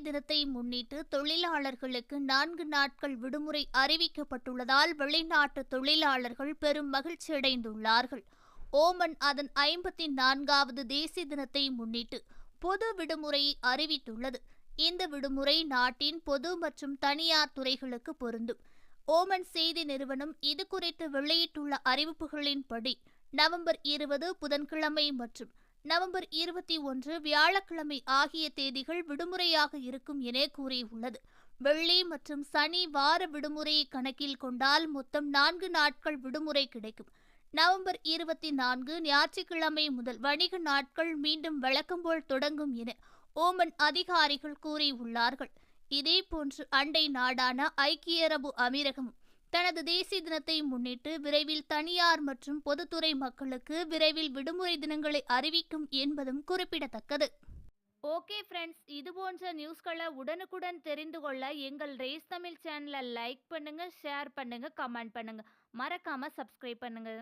தினத்தை முன்னிட்டு தொழிலாளர்களுக்கு நான்கு நாட்கள் விடுமுறை அறிவிக்கப்பட்டுள்ளதால் வெளிநாட்டு தொழிலாளர்கள் பெரும் மகிழ்ச்சியடைந்துள்ளார்கள் ஓமன் அதன் ஐம்பத்தி நான்காவது தேசிய தினத்தை முன்னிட்டு பொது விடுமுறையை அறிவித்துள்ளது. இந்த விடுமுறை நாட்டின் பொது மற்றும் தனியார் துறைகளுக்கு பொருந்தும். ஓமன் செய்தி நிறுவனம் இது குறித்து வெளியிட்டுள்ள அறிவிப்புகளின்படி நவம்பர் இருபது புதன்கிழமை மற்றும் நவம்பர் இருபத்தி ஒன்று வியாழக்கிழமை ஆகிய தேதிகள் விடுமுறையாக இருக்கும் என கூறியுள்ளது. வெள்ளி மற்றும் சனி வார விடுமுறையை கணக்கில் கொண்டால் மொத்தம் நான்கு நாட்கள் விடுமுறை கிடைக்கும். நவம்பர் இருபத்தி நான்கு ஞாயிற்றுக்கிழமை முதல் வணிக நாட்கள் மீண்டும் வழக்கம்போல் தொடங்கும் என ஓமன் அதிகாரிகள் கூறியுள்ளார்கள். இதேபோன்று அண்டை நாடான ஐக்கிய அரபு அமீரகமும் தனது தேசிய தினத்தை முன்னிட்டு விரைவில் தனியார் மற்றும் பொதுத்துறை மக்களுக்கு விரைவில் விடுமுறை தினங்களை அறிவிக்கும் என்பதும் குறிப்பிடத்தக்கது. ஓகே ஃப்ரெண்ட்ஸ் இது போன்ற நியூஸ்களை உடனுக்குடன் தெரிந்து கொள்ள எங்கள் ரேஸ் தமிழ் சேனலை லைக் பண்ணுங்கள் ஷேர் பண்ணுங்கள் கமெண்ட் பண்ணுங்கள் மறக்காமல் சப்ஸ்கிரைப் பண்ணுங்கள்